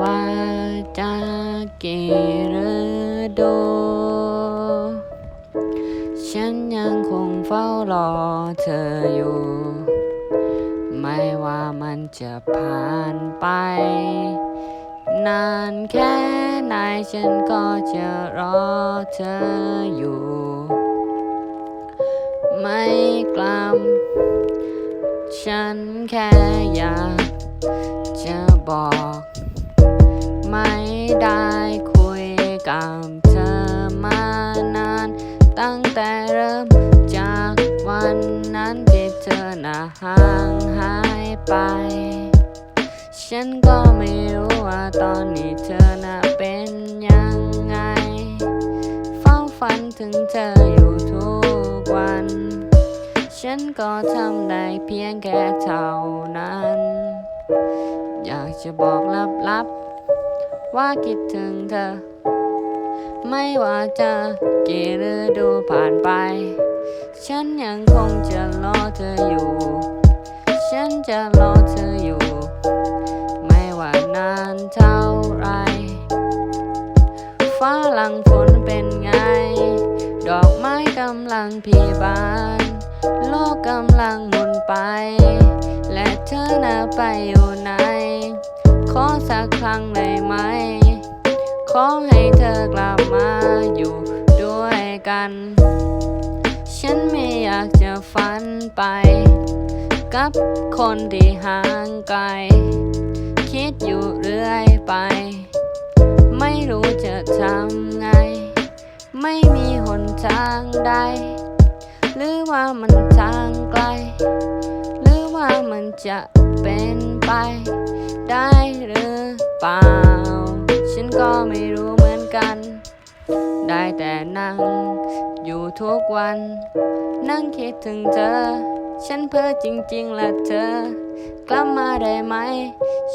ว่าจะกี่ฤดูฉันยังคงเฝ้ารอเธออยู่ ไม่ว่ามันจะผ่านไป นานแค่ไหนฉันก็จะรอเธออยู่ ไม่กลับฉันแค่อยาก กับเธอมานาน ตั้งแต่เริ่มจากวันนั้นที่เธอน่ะห่างหายไป ฉันก็ไม่รู้ว่าตอนนี้เธอน่ะเป็นยังไง เฝ้าฝันถึงเธออยู่ทุกวัน ฉันก็ทำได้เพียงแค่เท่านั้น อยากจะบอกลับๆว่าคิดถึงเธอ ไม่ว่าจะกี่ฤดูผ่านไป ฉันยังคงจะรอเธออยู่ ฉันจะรอเธออยู่ ไม่ว่านานเท่าไร ฟ้าหลังฝนเป็นไง ดอกไม้กำลังพีบาน โลกกำลังหมุนไป และเธอน่ะไปอยู่ไหน ขอสักครั้งได้ไหม ขอให้เธอกลับมาอยู่ด้วยกัน ฉันไม่อยากจะฝันไป กับคนที่ห่างไกล คิดอยู่เรื่อยไป ไม่รู้จะทำไง ไม่มีหนทางใด หรือว่ามันทางไกล หรือว่ามันจะเป็นไป ได้หรือเปล่า ก็ไม่รู้เหมือนกัน ได้แต่นั่ง อยู่ทุกวัน นั่งคิดถึงเธอ ฉันเพ้อจริงๆและเธอ กลับมาได้ไหม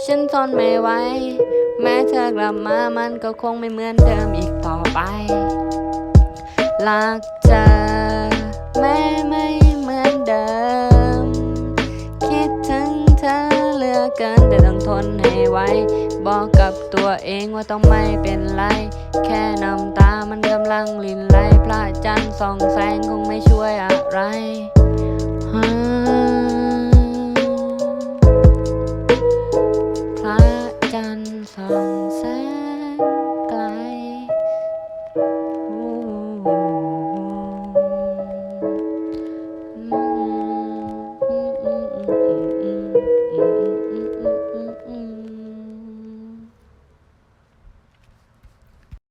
ฉันทนไม่ไหว แม้เธอกลับมามันก็คงไม่เหมือนเดิมอีกต่อไป รักเธอแม้ เกินแต่ต้องทนให้ไหวบอกกับตัวเองว่าต้องไม่เป็นไร แค่น้ำตามันกำลังลินไหลพระจันทร์ส่องแสงคงไม่ช่วยอะไรพระจันทร์ส่องแสง